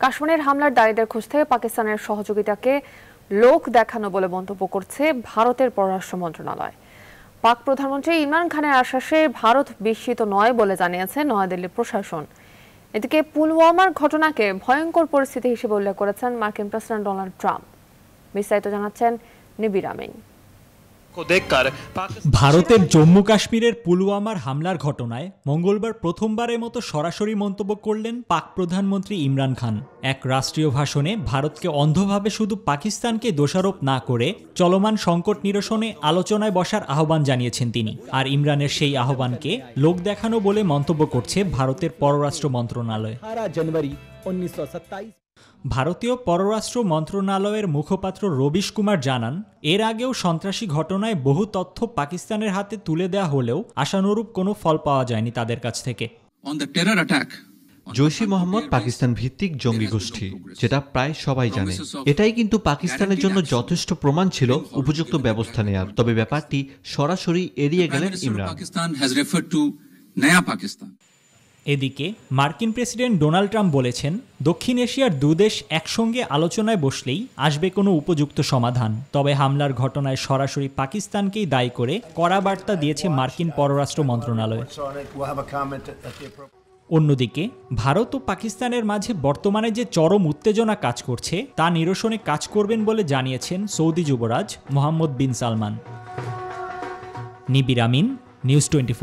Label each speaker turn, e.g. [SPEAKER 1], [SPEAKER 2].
[SPEAKER 1] কাশ্মীরের হামলার দায়ীদের খুঁজতে পাকিস্তানের সহযোগিতাকে লোক দেখানো বলে মন্তব্য করছে ভারতের পররাষ্ট্র মন্ত্রণালয়। পাক প্রধানমন্ত্রী ইমরান খানের আশ্বাসে ভারত বিস্মিত নয় বলে জানিয়েছে নয়াদিল্লির প্রশাসন। এদিকে পুলওয়ামার ঘটনাকে ভয়ঙ্কর পরিস্থিতি হিসেবে উল্লেখ করেছেন মার্কিন প্রেসিডেন্ট ডোনাল্ড ট্রাম্প। বিস্তারিত জানাচ্ছেন নিবির আমিন।
[SPEAKER 2] ভারতের জম্মু কাশ্মীরের পুলওয়ামার হামলার ঘটনায় মঙ্গলবার প্রথমবারের মতো সরাসরি মন্তব্য করলেন পাক প্রধানমন্ত্রী ইমরান খান। এক রাষ্ট্রীয় ভাষণে ভারতকে অন্ধভাবে শুধু পাকিস্তানকে দোষারোপ না করে চলমান সংকট নিরসনে আলোচনায় বসার আহ্বান জানিয়েছেন তিনি। আর ইমরানের সেই আহ্বানকে লোক দেখানো বলে মন্তব্য করছে ভারতের পররাষ্ট্র মন্ত্রণালয়।
[SPEAKER 3] জানুয়ারি উনিশশো
[SPEAKER 2] ভারতীয় পররাষ্ট্র মন্ত্রণালয়ের মুখপাত্র রবিশ কুমার জানান এর আগেও সন্ত্রাসী ঘটনায় বহু তথ্য পাকিস্তানের হাতে তুলে দেওয়া হলেও আশানুরূপ কোনো ফল পাওয়া যায়নি তাদের কাছ থেকে।
[SPEAKER 4] জৈশি মোহাম্মদ পাকিস্তান ভিত্তিক জঙ্গি গোষ্ঠী যেটা প্রায় সবাই জানে। এটাই কিন্তু পাকিস্তানের জন্য যথেষ্ট প্রমাণ ছিল উপযুক্ত ব্যবস্থা নেয়ার। তবে ব্যাপারটি সরাসরি এড়িয়ে গেলেন ইমরান।
[SPEAKER 2] এদিকে মার্কিন প্রেসিডেন্ট ডোনাল্ড ট্রাম্প বলেছেন, দক্ষিণ এশিয়ার দুদেশ একসঙ্গে আলোচনায় বসলেই আসবে কোনো উপযুক্ত সমাধান। তবে হামলার ঘটনায় সরাসরি পাকিস্তানকেই দায়ী করে কড়া বার্তা দিয়েছে মার্কিন পররাষ্ট্র মন্ত্রণালয়। অন্যদিকে, ভারত ও পাকিস্তানের মাঝে বর্তমানে যে চরম উত্তেজনা কাজ করছে, তা নিরসনে কাজ করবেন বলে জানিয়েছেন সৌদি যুবরাজ Mohammed bin Salman. Nibir Amin, news twenty